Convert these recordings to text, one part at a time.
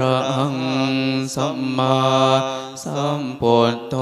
ระหังสัมมาสัมพุทโธ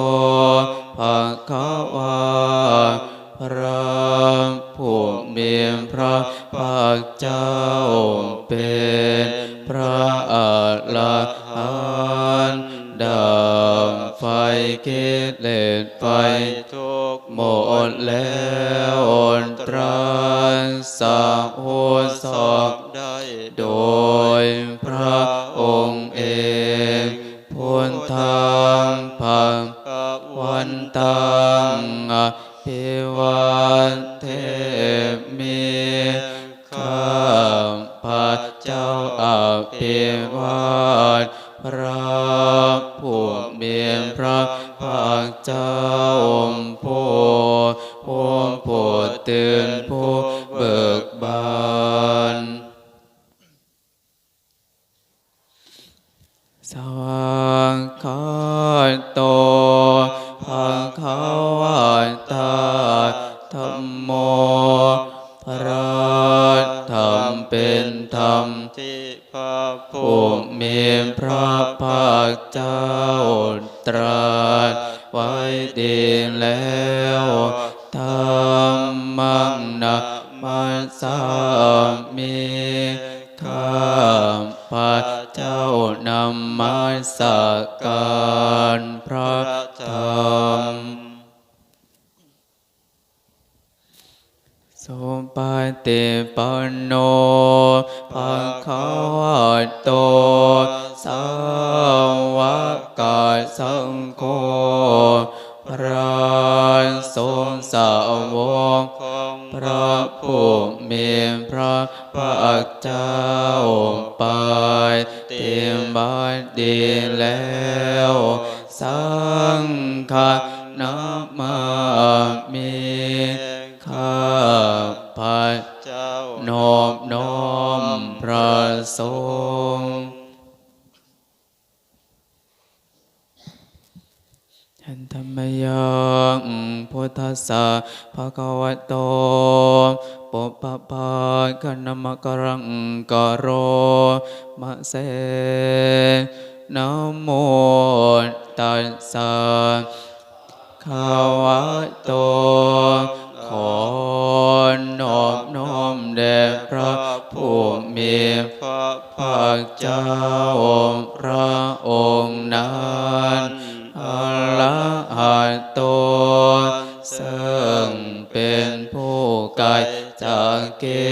สวากขาโตภะคะวะตาธัมโม พระธรรมเป็นธรรมที่พระผู้ผู้มีพระภาคเจ้าตรัสไว้ดีแล้วธรรมังนะมัสสามิข้าพระ เจ้านำมาสักการพระธรรมสุปฏิปันโนภะคะวะโตสาวกสังโฆ ระสงฆ์สาวกของพระผู้มีพระภาคเจ้าไปเตรียมบาดีแล้ว สังฆนามามิข้าพระเจ้านอบน้อมพระสงฆ์ทันธรร มยังพุทธัสสะภะคะวะโตปุปะปะคะนมะกรังกะโรมะเสนะโมตัสสะข้าวะโตขอนอบน้อมแด่พระผู้มีพระภาคเจ้าพระองค์นั้น หะโตซึ่งเป็นผู้ไกลจากกิ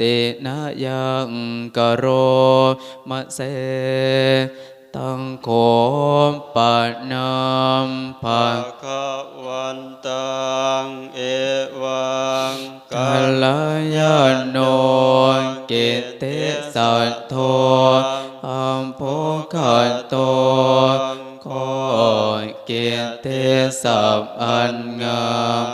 ตินะยังกโรมะเสตังโคปะนามภะคะวันตังเอวังกัลยาโนกิตติสัตโทอัมโภคัตโตขอเกียรติศัพอันงา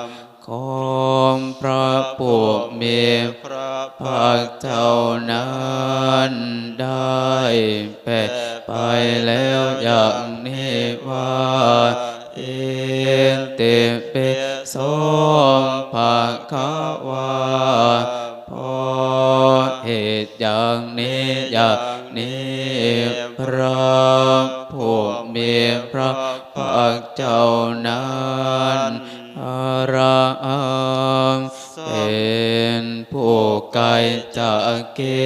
ม ของพระผู้มีพระภาคเจ้านั้นได้แผ่ไปแล้วอย่างนี้ว่าเอติปิโสภาควาเพราะเหตุอย่างนี้อย่างนี้พระผู้มีพระภาคเจ้านั้น ระหังเป็นผู้ไกลจากกิ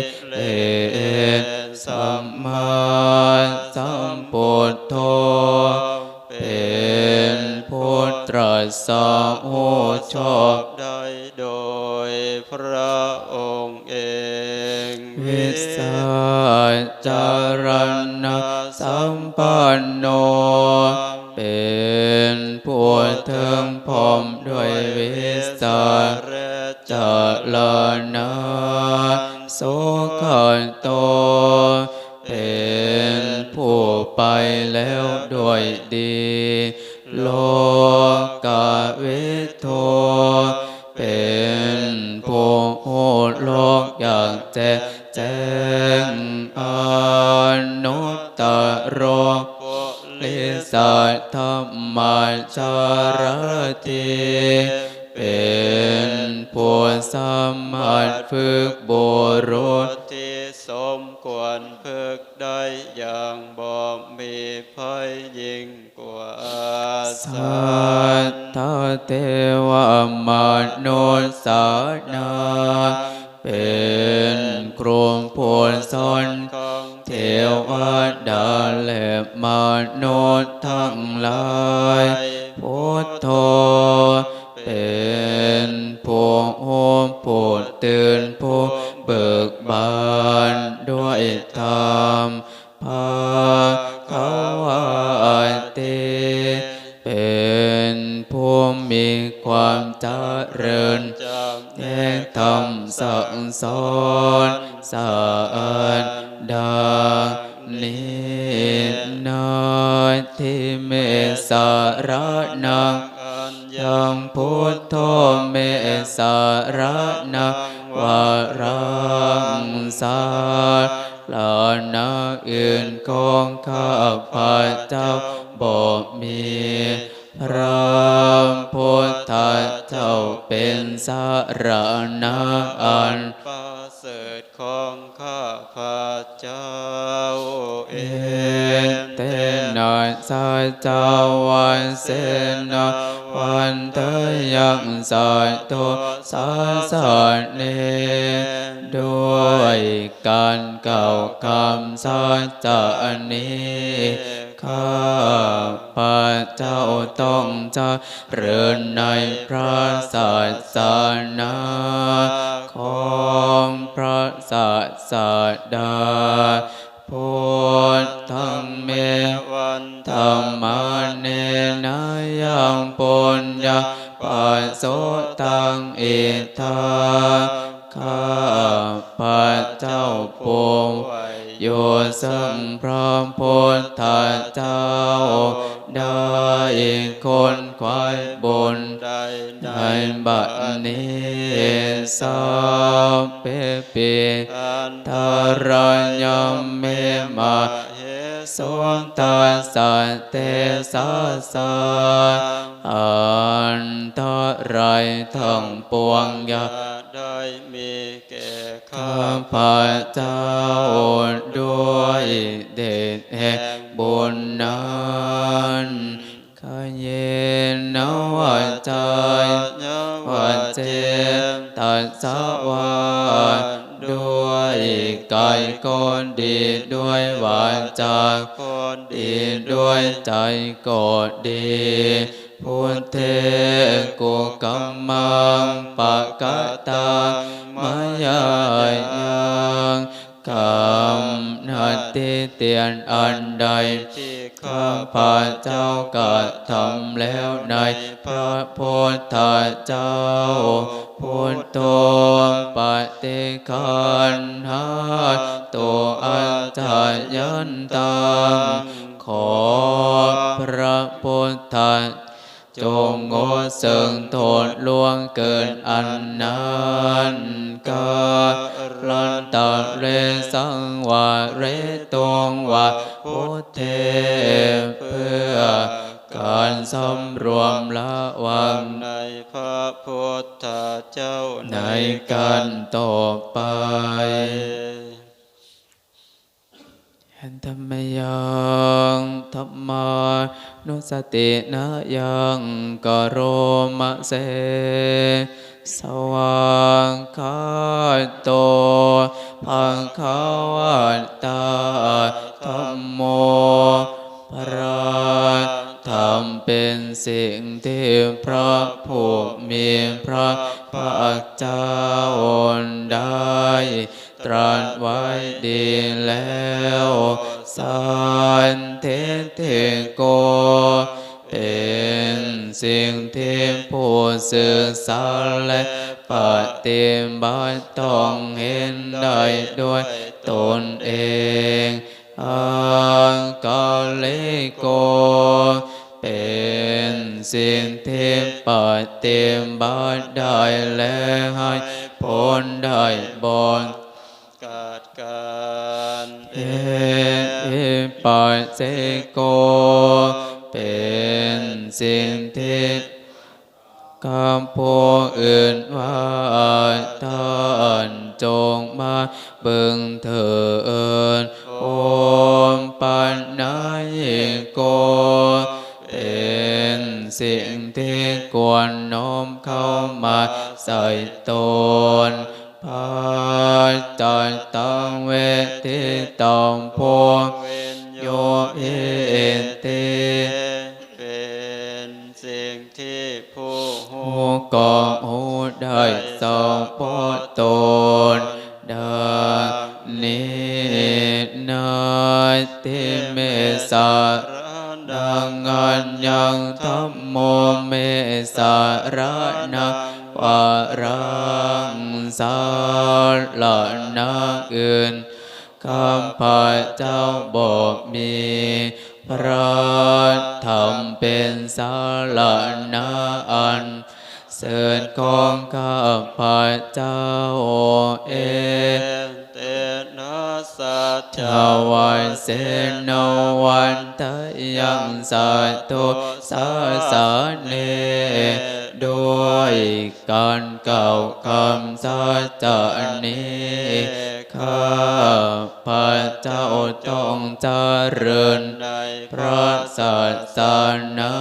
ธรรมาจารติเป็นผู้สามารถฝึก ดานินทิเมสารนังยังพุทโธเมสารนังวารังสารลานาอื่นของข้าพระเจ้าบ่มีพระพุทธเจ้าเป็นสารณะอันประเสริฐของข้าพระเจ้า นะสัจจาวันเสนาวันเตยังสัตโตสาสนเนด้วยการเก่าคำสัจจะนี้ ข้าพระเจ้าต้องจะเริญในพระศาสนา ของพระศาสดา วัจใจวัจเจตัสสวาด้วยกายก็ดีด้วยวาจาคนดีดี ติเตียนอันใดที่ข้าพเจ้ากระทำแล้วในพระพุทธเจ้า พุทโธปฏิคันหาตัวอัจยันตังขอพระพุทธจ จงงดซึ่งโทษล่วงเกินอันนั้นกาลันตะเรสังวาเรตงวาพุทเทเพื่อการสำรวมละวังในพระพุทธเจ้าในการต่อไปหันธรรมยังธรรมา นุสตินะยังกโรมะเสสว่างคาโตพังคาวัตตาธรรมโมพระธรรมเป็นสิ่งที่พระผู้มีพระภาคเจ้าได้ ตรัสไว้ดีแล้วสันเทเทโก เป็นสิ่งที่ผู้สื่อสาและปฏิบัติต้องเห็นได้ด้วยตนเองอังกาลิโก เป็นสิ่งที่ปฏิบัติได้และให้ผลได้บน กาดการเอิปัสสิโก เป็นสิ่งที่คำพูดอื่นว่าท่านจงมาเบิ่งเถิดโอมปัญญายโก เป็นสิ่งที่ควรน้อมเข้ามาใส่ตน พาจัตตังเวทิตองโพวนโยเอเตเป็นสิ่งที่ผู้หูหูกอหูได้สองพตนดังนี้นาติเมสาดังอันยังธรรมโมเมสารนังวารัง สารละนักอื่นข้าพเจ้าบอกมีพระธรรมเป็นสารณะอันเสริญของข้าพเจ้าเอเตนะสัจชาวันเสนวันทยังสัตตุสาสเน ด้วยการเก่าคำสัจจนี้ข้าพระเจ้าจงเจริญในพระศาสนา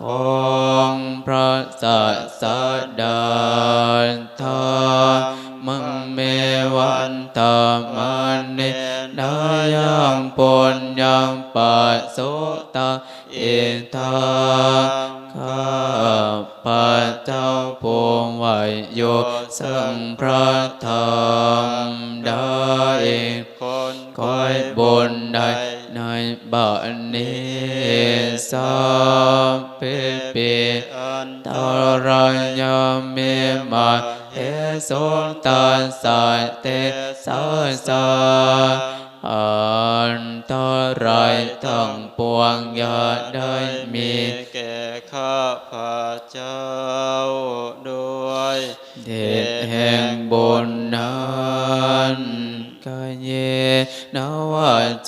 ของพระศาสดา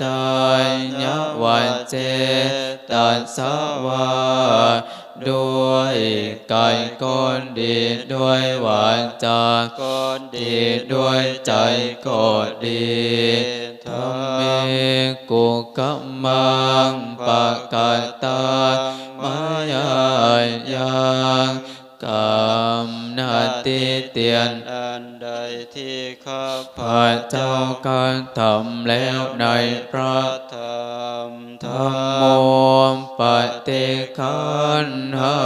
จายนวาเจตัสสวาด้วยกายก้นดีด้วยวาจาก็ดีด้วยใจก็ดีธรรมเมกุกัมมังปะกาตามายายังกามนาติเตียน ที่ข้าพระเจ้าการทำแล้วในพระธรรมธรรมโมปฏิคันหั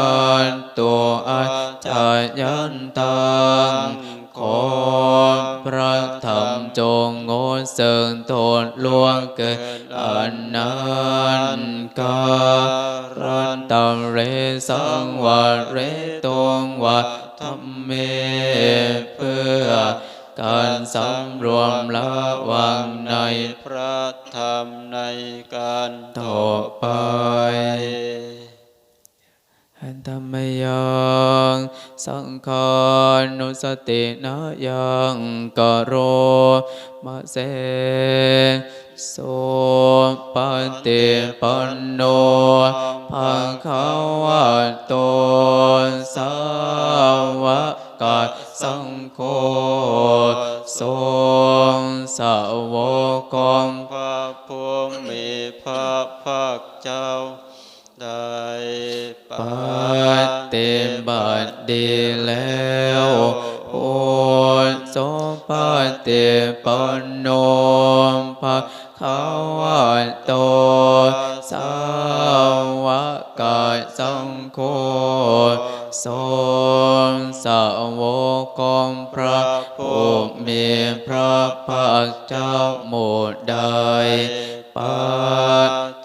นตัวอาจายันตังขอพระธรรมจงงดเสริญโทษลวงเกิดอันนั้นการันตังเรสังวาเรตงวาธรรมเมเพื่อ การสำรวมระวังในพระธรรมในการต่อไปอันธรรมยังสังขานุสตินายังกโรมะเสโสปฏิปันโนภะคะวะโตสาวะ กัสสังโฆทรงสาวกองพระผู้มีพระภาคเจ้าได้ปฏิบัติดีแล้วโอโสปฏิปันโนภะคะวะโตสาวกสังโฆ ทรงสาวกของพระผู้มีพระภาคเจ้าหมดใดป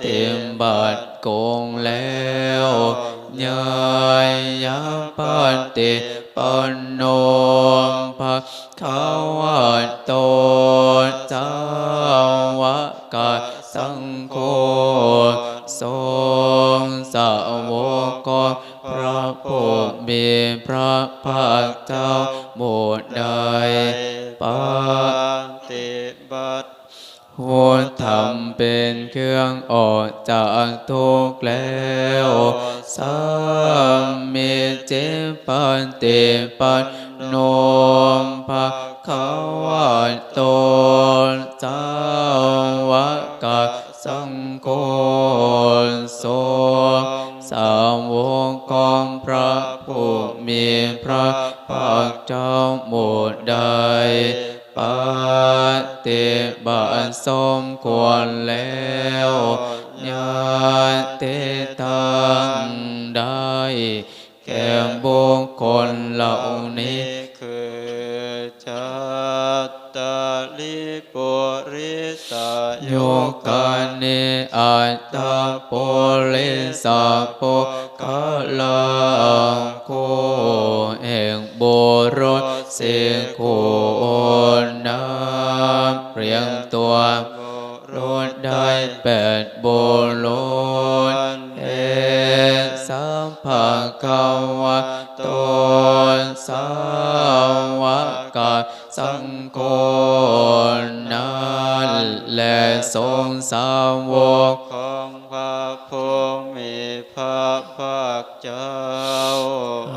ฏิบัติโกงแล้วยายยาปฏิปันโนภะคะวะโตสา ภาคเจ้าหมดใดปาฏิบัติหัวธรรมเป็นเครื่องออกจากทุกข์แล้วสามีเจปันติปันโนมภะคะวะโตสาวกสังโฆ และทรงสาวกของพระผู้มีพระภาคเจ้า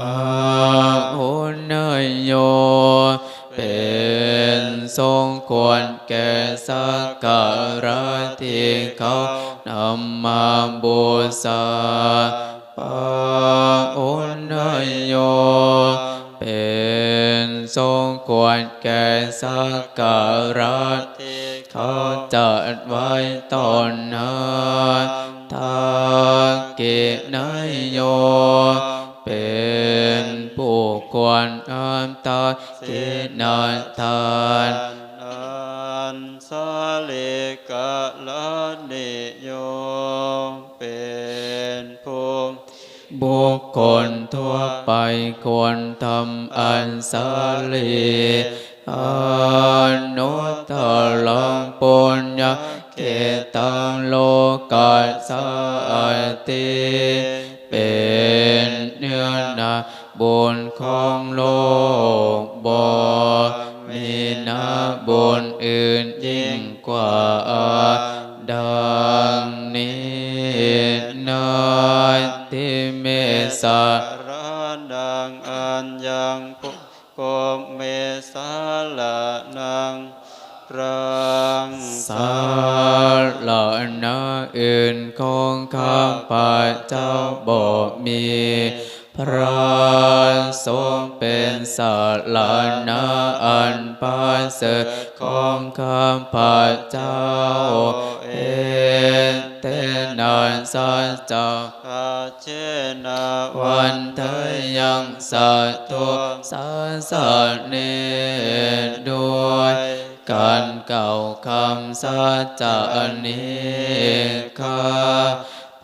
อาหุนยโย เป็นทรงควรแก่สักการะที่เขานำมาบูชาปาอุนยโยเป็นทรงควรแก่สักการะ ที่เขาจัดไว้ตอนนั้นทากินายโย เป็นผู้ควรอามตากินาทานอันสาลิกะลานิโย เป็นผู้บุคคลทั่วไปควรทำอันสาลีอนุตตลังปุญญ เกตังโลกัสสาติเป็นเนื้อนาบุญของโลกบมีนาบุญอื่นยิ่งกว่าดังนี้นาทิเมสะ พเจ้าบอกมีพระทรงเป็นสาลานาอันปาเสริฐของข้าพเจ้าเอเตนะสัจจาคาเจนาวันเทยังสัตตุสาสะเนด้วยการเก่าคำสัจจะนี้ข้า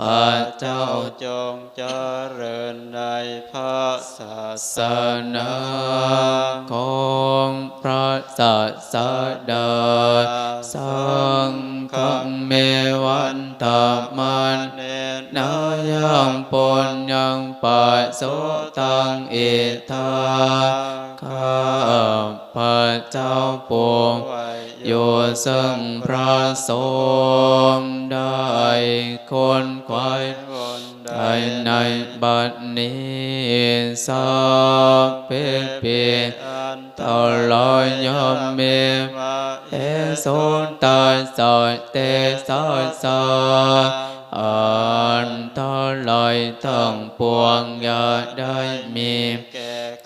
พระเจ้าจงเจริญในพระศาสนาของพระศาสดาสังฆเมวันตามันเนนายังปนยังปัสโสตังเอทาข้าพระเจ้าปวงโยซึ่งพระสงฆ์ ได้คนควายคนใดได้ในบัดนี้สัพเพเปอันตลอดยมเมมาเอโสตาสอยเตสอยสาอันตลอยทั้งปวงอย่าได้มี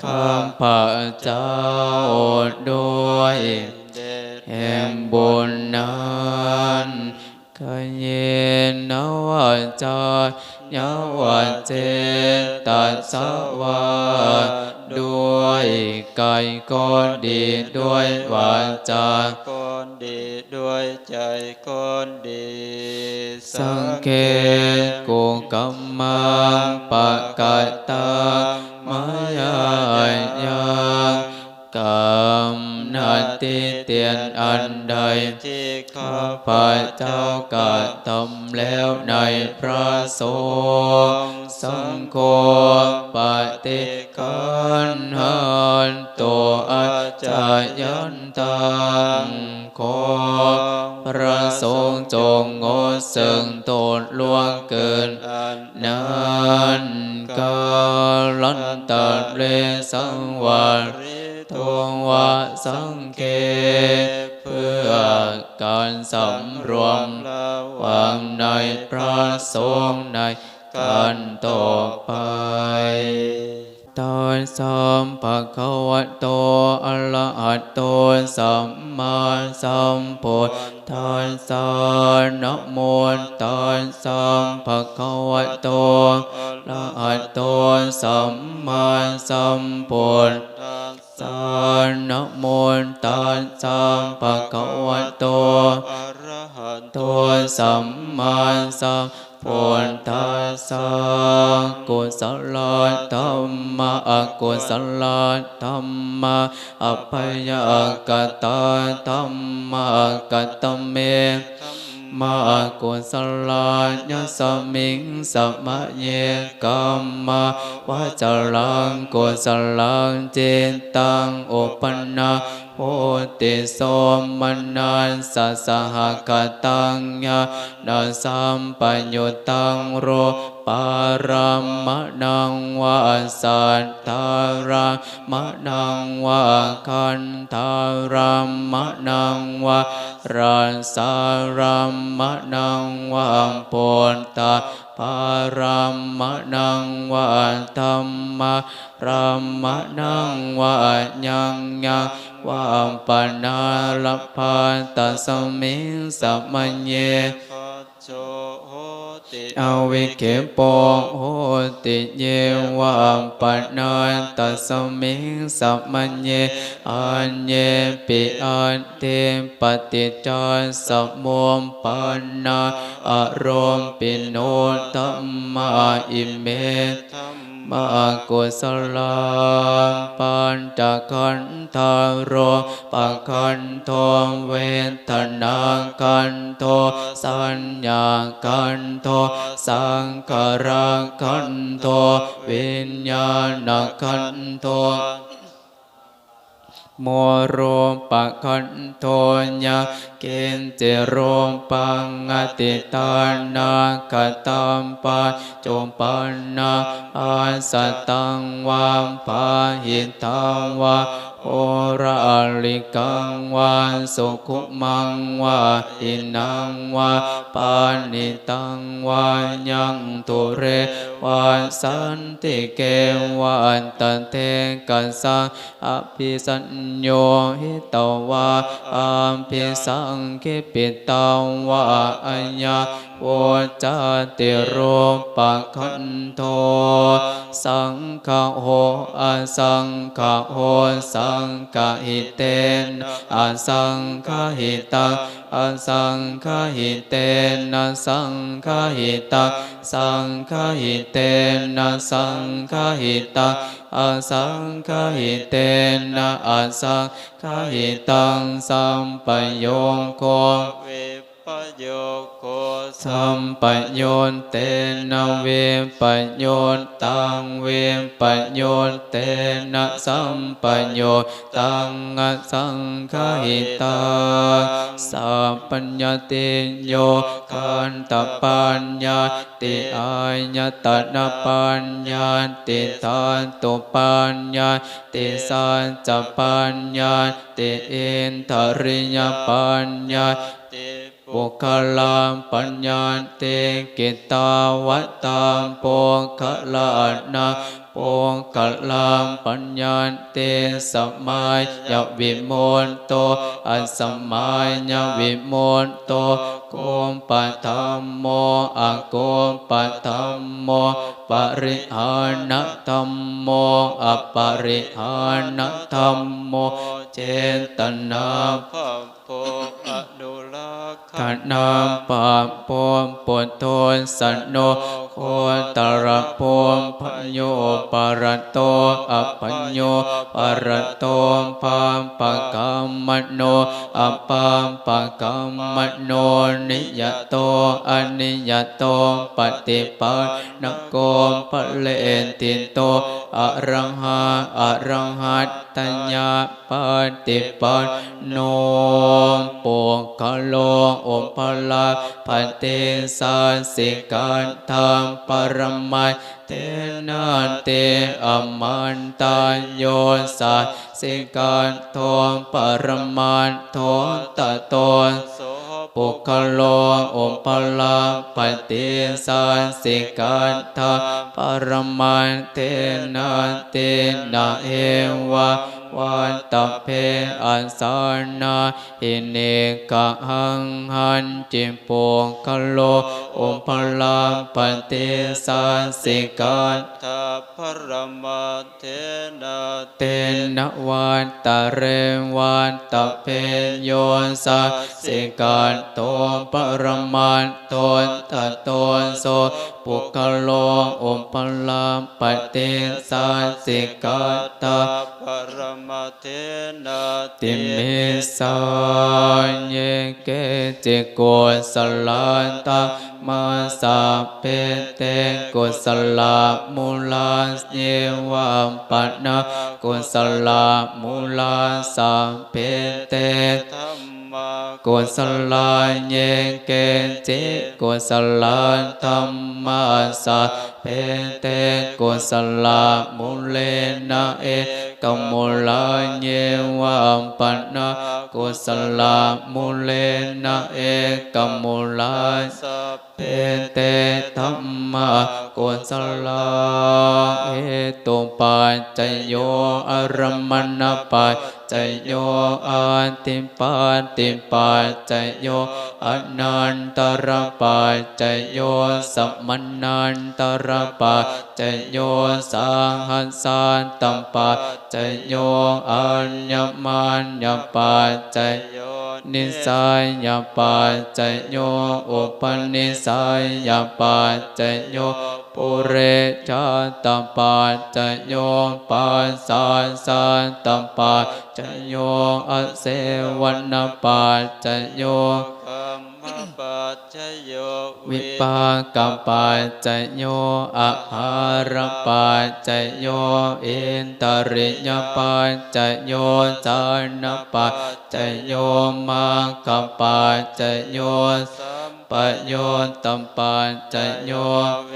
ข้าพระเจ้าด้วยแห่งบุญนั้ ขยินนวจายาวเจตัสสวาด้วยกายก็ดีด้วยวาจาคนดีด้วยใจคนดี สังเกตกุกัมมังปะกตังมายายังกรรม นติเตียนอันใดที่ข้าพเจ้ากระทำแล้วในพระสงฆ์สังโฆปฏิกันหันตัวอาจายันตังขอพระสงฆ์จงงดซึ่งโทษล่วงเกินนั้นกาลันตัดเลสังวาร ทวงวาสังเกเพื่อการสำรวมวางในพระสงฆ์ในการต่อไปตอนสัมภะคะวะโตอะระหะโตสัมมาสัมพุทธัสสะนะโมตอนสัมภะคะวะโตอะระหะโตสัมมาสัมพุทธัส สะนะโมตัสสะภะคะวะโตอะระหันโตสัมมาสัมพุทธัสสะกุศลธรรมะอกุศลธรรมะอภัยกตาธรรมะกตเม มากุศลายสมิงสมะเยกัมมาวาจารังกุศลังจิตตังอุปนาโหติโสมนัสสะสหกตังยานาสัมปัญญตังโร ปารามะนังวาสัตตารามะนังวาคันธารามะนังวาราสารามะนังวาปุตตาปารามะนังวาธรรมะรามะนังวายังยังวาปนาลภาตัสมิงสัมมัญเยปโจ อวิเคปโหติเยวะปะนันตสมิงสัมมัญเยอัญเยปิอันเตปฏิจจสมุมปันนาอารมปิโนตัมมาอิเมธรรม มากุศลาปัญจขันธารโรปะขันโทเวทนาขันโทสัญญาขันโทสังขารขันโทวิญญาณขันโท โมโรปะคันโทญาเกณเจโรปังอติตานาคตัมปะโจมปันนาอาสตังวามปาหิตังวา โอราลิกังวาสุขุมังวาอินังวาปานิตังวายังตุเรวาสันติเกวาอันตันเทกัสสะอภิสัญโยหิตวาอัมพิสังคิปิตาวาอัญญาวจติโรปะคันโท สังฆโหอสังฆโหสังฆหิเตนอสังฆหิตังอสังฆหิเตนะสังฆหิตังสังฆหิเตนะสังฆหิตังอสังคหิเตนะอสังคหิตังสัมปโยโควิ ปโยโคสัมปโยนเตนะเวปโยนตังเวปโยนเตนะสัมปโยตังอสังคหิตังสัพปัญญติโยคันตปัญญาติอายตนะปัญญาติทานตุปัญญาติสัจจปัญญาติอินทริยปัญญาติ ปุคลามปัญญาเตกิตาวัตตามโปคลานาปโปกลังปัญญาเตสมัยยวิโมนโตอัสมัยยวิโมนโตโกมปัธรรมโมอะโกมปัธรรมโมปริหานธรรมโมอปริหานธรรมโมเจตนาพระโพอนุ ขนามปะปมปุตโทสันโนโคตระปมพโยปรโตอปัญโยปรโตปามปะกรรมโนอปามปะกรรมโนนิยโตอนิยโตปฏิปันนโกปะเลนตินโตอรังหาอรังหัตตัญญาปฏิปันโนปุคโลโอปลาปฏิสาสิการธรรมปรมัยเตนันเตอมันตายโยสัสสิการทองปรมันทองตะตนส ปุคโลโอปลาปฏิสาสิการธรรมปรมันเตนะเตนะเอวะวันตะเพอัสานาหิเนกะหังหันจิปุคโลโอปลาปฏิสาสิการทัพพระมาเทนาเตนะวันตเรวันตะเพโยสัสสิการโตปรมันโตตะโตโสปุคโลโอปลาปฏิสาสิกาตาปรมเทนาติมิสาเยเกจิโกสลาตามาสาเปเตกุสลามูลาเยวะปันนากุสลามูลาสาเปเตธรรม กุศลาเยเกจิกุศลธรรมาสะเพเตกุศลามุเลนะเอกมุลาเยวะปันนากุศลามุเลนะเอกมุลาสัพเพเตธรรมกุศลาเอตุปัจจโยอรมณปัจจโยอาติปัจติปัจจโยอนันตรปัจจโยสัมมนันตรปัจจโยสังหัสสันตัมปัจจโยอัญญมัญญปัจจโยนิสัยยปัจจโยอุปนิสสายปัจจโยปุเรชาตปัจจโยปัสสาสันตปัจจโยอเสวนปัจจโย มปัจจโยวิปากปัจจโยอาหารปัจจโยอินตริยปัจจโยจานปัจจโยมาคปัจจโยสัมปะโยตัมปัจจโยเว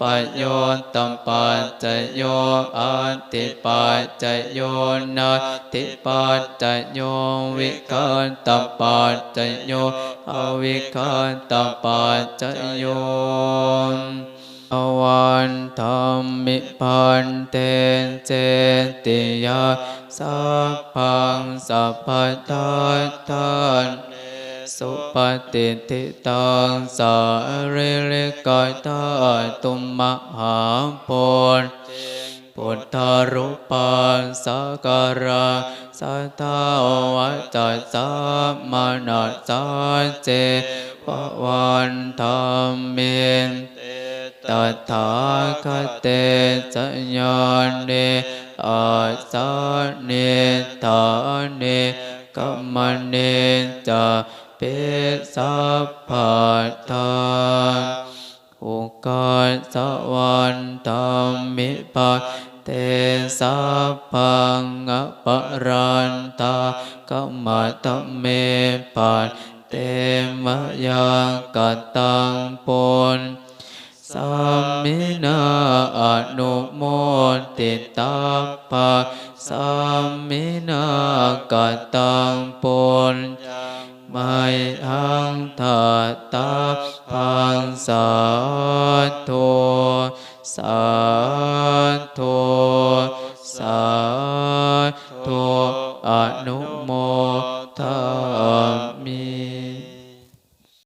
ปะโยตัมปัจจโยอันติปัจจโยนาติปัจจโยวิคันตัมปัจจโยอวิคันตัมปัจจโยอวันธรรมิพันเตเจติยาสัพพังสัพพทัตทันสุปฏิทิตังสาริริกายตาตุมมหาปุณ พุทธรุปันสักการะสัทธาวัจจะมานาสัจเจปวันธรรมินเตตถาคเตจญาเนอาสาเนธาเนกัมมเนจะเปสัพพะทานอุกาสวันธรรมิปัส ตสัพพังอปรันตากมมะตเมปัสเตมะยังกัตตังปุญสัมมินาอนุโมติตาปะสัมมินากตังปุ ไม่ทังทัตตาพังสาธุสาธุสาธุอนุโมทามิ